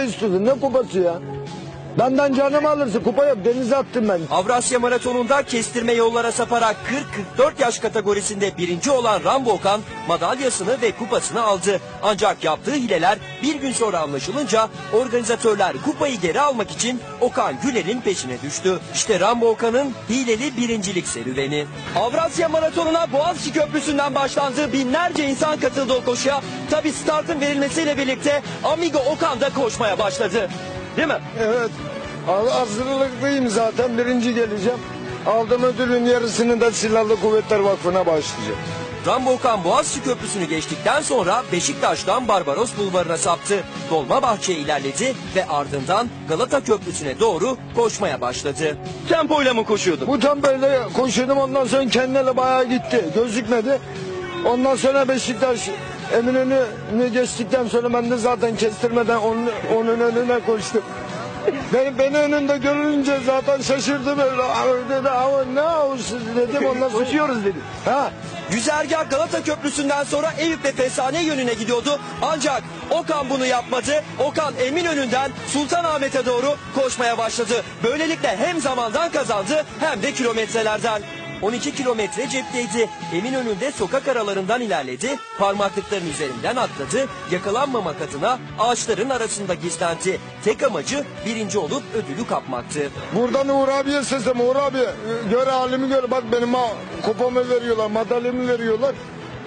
istiyorsun ne kupası ya? Benden canımı alırsın kupa yok denize attım ben. Avrasya Maratonu'nda kestirme yollara saparak 40-44 yaş kategorisinde birinci olan Rambo Okan madalyasını ve kupasını aldı. Ancak yaptığı hileler bir gün sonra anlaşılınca organizatörler kupayı geri almak için Okan Güler'in peşine düştü. İşte Rambo Okan'ın hileli birincilik serüveni. Avrasya Maratonu'na Boğaziçi Köprüsü'nden başlandı. Binlerce insan katıldı o koşuya. Tabi startın verilmesiyle birlikte Amigo Okan da koşmaya başladı. Değil mi? Evet. Ha- Hazırlıklıyım zaten birinci geleceğim. Aldığım ödülün yarısını da Silahlı Kuvvetler Vakfı'na bağışlayacağım. Rambo Okan Boğaziçi Köprüsü'nü geçtikten sonra Beşiktaş'tan Barbaros Bulvarı'na saptı. Dolmabahçe'ye ilerledi ve ardından Galata Köprüsü'ne doğru koşmaya başladı. Tempoyla mı koşuyordu? Bu tam böyle koşuyordum ondan sonra kendine bayağı gitti. Gözükmedi. Ondan sonra Beşiktaş Eminönü'nü geçtikten sonra ben de zaten kestirmeden onun, onun önüne koştum. Beni, beni önünde görünce zaten şaşırdım öyle. "Aa," Dedi ama ne olsun dedim ondan sonra. Koşuyoruz dedi. Ha, Güzergah Galata Köprüsü'nden sonra Eyüp ve Fesane yönüne gidiyordu. Ancak Okan bunu yapmadı. Okan Eminönü'nden Sultanahmet'e doğru koşmaya başladı. Böylelikle hem zamandan kazandı hem de kilometrelerden. 12 kilometre cepteydi. Eminönü'nde sokak aralarından ilerledi. Parmaklıkların üzerinden atladı. Yakalanmamak adına ağaçların arasında gizlendi. Tek amacı birinci olup ödülü kapmaktı. buradan Uğur abiye seslem. Uğur abi göre halimi göre bak benim kupamı veriyorlar, madalyamı veriyorlar.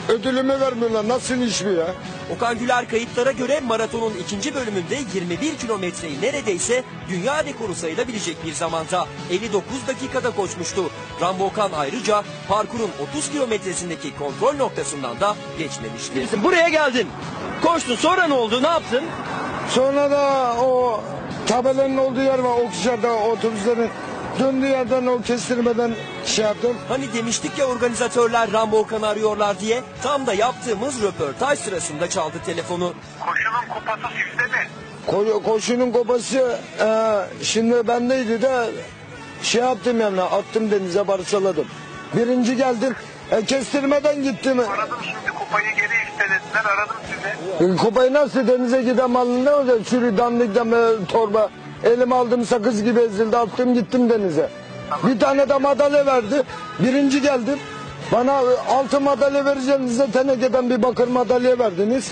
Ödülümü vermiyorlar. Nasıl iş bu ya? Okan Güler kayıtlara göre maratonun ikinci bölümünde 21 kilometreyi neredeyse dünya rekoru sayılabilecek bir zamanda 59 dakikada koşmuştu. Rambo Okan ayrıca parkurun 30 kilometresindeki kontrol noktasından da geçmemişti. Buraya geldin. Koştun sonra ne oldu ne yaptın? Sonra da o tabelanın olduğu yer var. Okşar'da otobüslerin döndüğü yerden o kestirmeden şey yaptım. Hani demiştik ya organizatörler Rambo Okan'ı arıyorlar diye tam da yaptığımız röportaj sırasında çaldı telefonu. Koşunun kupası sizde mi? Ko- koşunun kopası e, şimdi bendeydi de şey yaptım yani attım denize parçaladım. Birinci geldim. E, kestirmeden gittim. Aradım şimdi kupayı geri istediler aradım sizi. E, kupayı nasıl denize giden malın ne olacak? Sürü e, torba. Elim aldım sakız gibi ezildi attım gittim denize. Bir tane de madalya verdi. Birinci geldim. Bana altın madalya vereceğinize tenekeden bir bakır madalya verdiniz.